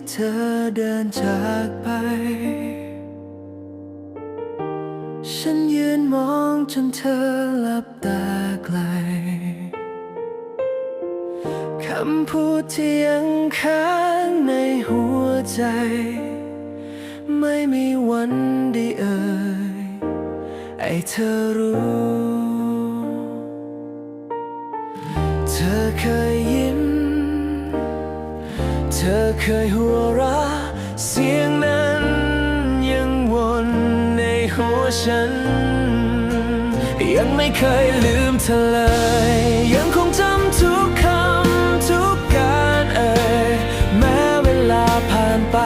ที่เธอเดินจากไป ฉันยืนมองจนเธอหลับตาไกล คำพูดที่ยังค้างในหัวใจ ไม่มีวันได้เอ่ยให้เธอรู้ เธอเคย ธอเคยหัวเราะเสียงนั้นยังวนในหัวฉัน ยังไม่เคยลืมเธอเลย ยังคงจำทุกคำทุกการเอ่ยแม้เวลาผ่านไป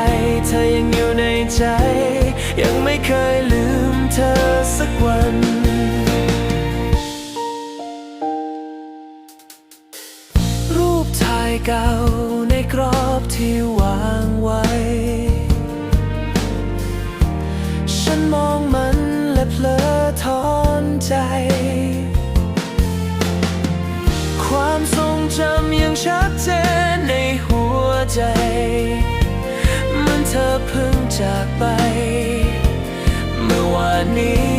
เธอยังอยู่ในใจ ยังไม่เคยลืมเธอสักวันรูปถ่ายเก่าในกรอบ อบที่วางไว้ ฉันมองมันและเพลอทอนใจ ความทรงจำยังชัดเจนในหัวใจ มันเธอเพิ่งจากไป เมื่อวานนี้